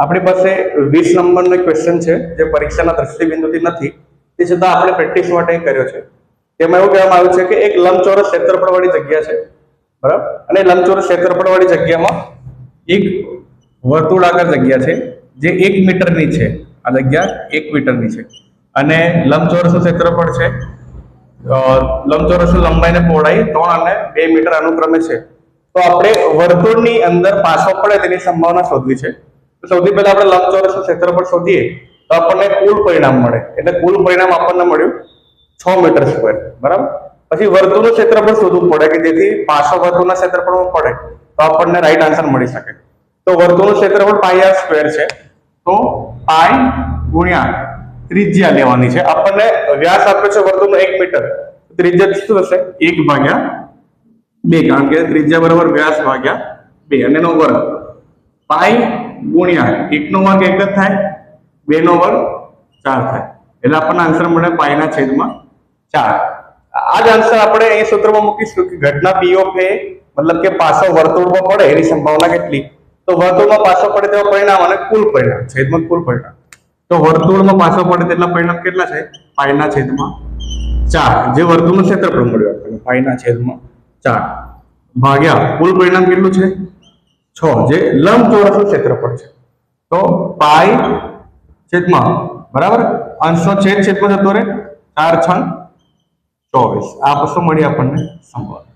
આપણી પાસે વીસ નંબરનો ક્વેશ્ચન છે, જે પરીક્ષાના દ્રષ્ટિબિંદુથી નથી. તે છતાં આપણે પ્રેક્ટિસ માટે કર્યો છે. તેમાં એવું કહેવામાં આવ્યું છે કે એક લંબચોરસ ક્ષેત્રફળવાળી જગ્યા છે. બરાબર? અને લંબચોરસ ક્ષેત્રફળવાળી જગ્યામાં એક વર્તુળાકાર જગ્યા છે, જે એક મીટરની છે. આ જગ્યા એક મીટરની છે. અને લંબચોરસનું ક્ષેત્રફળ છે લંબચોરસની લંબાઈ અને પહોળાઈ ત્રણ અને બે મીટર અનુક્રમે છે. તો આપણે વર્તુળની અંદર પાછો પડે તેની સંભાવના શોધવી છે. સૌથી પહેલા આપણે લંબચોરસનું ક્ષેત્રફળ શોધીએ, તો આપણને કુલ પરિણામ મળે. એટલે કુલ પરિણામ આપણને મળ્યું છ મીટર સ્ક્વેર બરાબર? પછી વર્તુળનું ક્ષેત્રફળ શોધવું પડે કે જેથી પાછો વર્તુળના ક્ષેત્રફળમાં પડે, તો આપણને રાઈટ આન્સર મળી શકે. તો વર્તુળનું ક્ષેત્રફળ પાઈ આર સ્ક્વેર છે. તો પાઈ ગુણ્યા ત્રિજ્યા લેવાની છે. આપણને વ્યાસ આપ્યો છે વર્તુળનો એક મીટર. ત્રિજ્યા શું થશે? એક ભાગ્યા બે, કારણ કે ત્રિજ્યા બરાબર વ્યાસ ભાગ્યા બે અને એનો વર્ગ. પાઈ ગુણ્યા એકનો વર્ગ એક જ થાય બે નો વર્ગ ચાર થાય. એટલે આપણને આન્સર મળે પાઈના છેદમાં ચાર. આ જ આન્સર આપણે એ સૂત્રમાં મૂકીશું કે ઘટના પી એ મતલબ કે પાછો વર્તુળમાં પડે, એની સંભાવના કેટલી? તો વર્તુળમાં પાછો પડે તેવા પરિણામ અને કુલ પરિણામ, છેદમાં કુલ પરિણામ. તો વર્તુળમાં પાછો પડે તેટલા પરિણામ કેટલા છે? પાઈના છેદમાં ચાર. જે વર્તુળનું ક્ષેત્રફળ મળ્યું આપણને, પાઈના છેદમાં ચાર. ભાગ્યા કુલ પરિણામ કેટલું છે? છ. જે લંબચોરસનું ક્ષેત્રફળ છે. તો પાઈ છેદમાં, બરાબર? અંશનો છેદ છેદમાં જતો રહે. ચાર છ ચોવીસ. આ પ્રશ્નો મળી આપણને સંભાવના